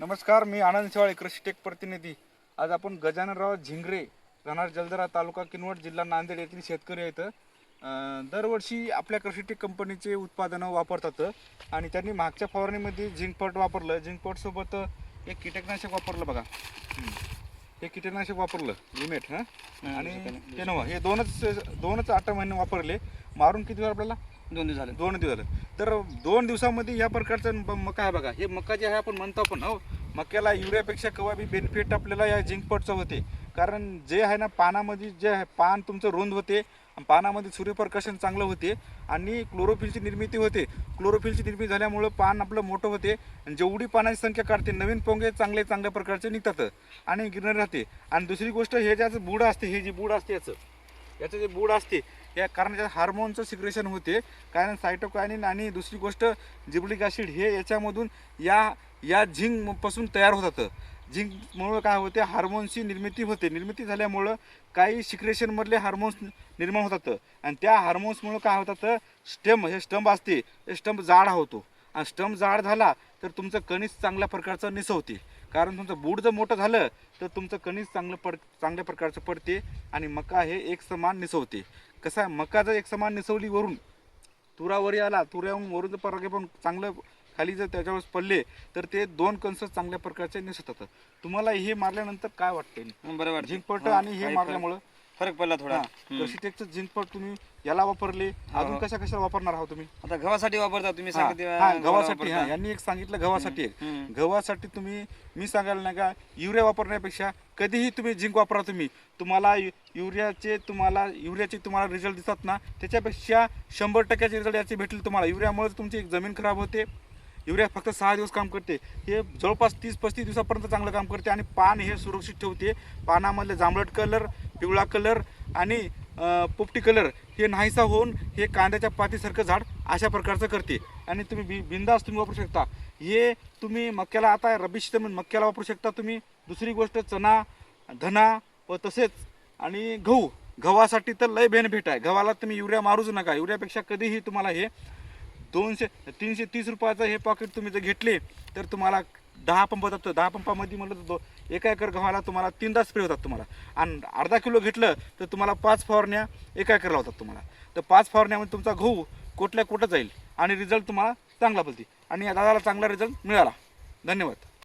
नमस्कार मी आनंद शेवाळे कृषी टेक प्रतिनिधी. आज आपण गजाननराव झिंगरे राहणार जलदरा तालुका किनवट जिल्हा नांदेड येथील शेतकरी आहेत. दरवर्षी आपल्या कृषी टेक कंपनीचे उत्पादनं वापरतात आणि त्यांनी मागच्या फवारणीमध्ये झिंकपट वापरलं. झिंकपटसोबत एक कीटकनाशक वापरलं बघा. हे कीटकनाशक वापरलं लिमेट हां? आणि ते नवं हे दोनच दोनच आठ महिने वापरले. मारून किती वेळ आपल्याला? दोन दिवस झाले. दोन दिवस झालं. तर दोन दिवसामध्ये या प्रकारचं ब- मका आहे बघा. हे मका जे आहे आपण म्हणतो आपण हो. मक्याला युरियापेक्षा केव्हा बी बेनिफिट आपल्याला या झिंकपटचं होते. कारण जे आहे ना पानामध्ये जे आहे पान तुमचं रुंद होते आणि पानामध्ये सूर्यप्रकाशन चांगलं होते आणि क्लोरोफिलची निर्मिती होते. क्लोरोफिलची निर्मिती झाल्यामुळं पान आपलं मोठं होते आणि जेवढी पानाची संख्या काढते नवीन पोंगे चांगले चांगल्या प्रकारचे निघतात आणि गिरणं राहते. आणि दुसरी गोष्ट हे ज्याचं बुड असते हे जी बुड असते याचं याचं जे बूड असते या कारण त्यात हार्मोनचं सिक्रेशन होते. कारण सायटोकायनिन आणि दुसरी गोष्ट जिबलिक ॲसिड हे याच्यामधून या या झिंकपासून तयार होतात. झिंकमुळं काय होते हार्मोन्सची निर्मिती होते. निर्मिती झाल्यामुळं काही सिक्रेशनमधले हार्मोन्स निर्माण होतात. आणि त्या हार्मोन्समुळं काय होतात स्टम्प हे स्टंप असते हे स्टंप जाड होतो. आणि स्टंप जाड झाला तर तुमचं कणीस चांगल्या प्रकारचं निसवते. कारण तुमचं बूड जर मोठं झालं तर तुमचं कणीस चांगलं पड चांगल्या प्रकारचं पडते आणि मका हे एक समान निसवते. कसं आहे मका जर एक समान निसवली वरून तुरावरी आला तुऱ्याहून वरून जर परागे पण चांगलं खाली जर त्याच्यावर पडले तर ते दोन कंस चांगल्या प्रकारचे निसतात. तुम्हाला हे मारल्यानंतर काय वाटते? बरं वाटतं. झिंकपट आणि हे मारल्यामुळं फरक पडला थोडा. हं. कृषीटेकचं झिंकपट तुम्ही याला वापरले अजून कशा कशा वापरणार आहोत तुम्ही? आता गव्हासाठी वापरता तुम्ही हा, हा, गव्हासाठी हा. यांनी एक सांगितलं गव्हासाठी आहे. हं. गव्हासाठी तुम्ही मी सांगायला नाही का युरिया वापरण्यापेक्षा कधीही तुम्ही झिंक वापरा तुम्ही. तुम्हाला यु- युरियाचे तुम्हाला युरियाचे तुम्हाला रिझल्ट दिसतात ना त्याच्यापेक्षा शंभर टक्क्याचे रिझल्ट याचे भेटले तुम्हाला. युरियामुळे तुमची जमीन खराब होते. युरिया फक्त सहा दिवस काम करते. हे जवळपास तीस पस्तीस दिवसापर्यंत चांगलं काम करते आणि पान हे सुरक्षित ठेवते. पानामधले जांभळट कलर पिवळा कलर आणि पोपटी कलर हे नाहीसा होऊन हे कांद्याच्या पातीसारखं झाड अशा प्रकारचं करते. आणि तुम्ही बि बिंदास तुम्ही वापरू शकता. हे तुम्ही मक्याला आता रब्बी सीझन मक्याला वापरू शकता तुम्ही. दुसरी गोष्ट चना धना व तसेच आणि गहू. गव्हासाठी तर लय बेनिफिट आहे. गव्हाला तुम्ही युरिया मारूच नका. युरियापेक्षा कधीही तुम्हाला हे दोनशे तीनशे तीस रुपयाचं हे पॉकेट तुम्ही जर घेतले तर तुम्हाला दहा पंप जातो दहा पंपामध्ये म्हटलं तर दो एका एकर गव्हाला तुम्हाला तीनदा स्प्रे होतात तुम्हाला. आणि अर्धा किलो घेतलं तर तुम्हाला पाच फवारण्या एका एकरला होतात तुम्हाला. तर पाच फवारण्यामध्ये तुमचा गहू कुठल्या कुठं जाईल आणि रिझल्ट तुम्हाला चांगला बोलते आणि या दादाला चांगला रिझल्ट मिळाला. धन्यवाद.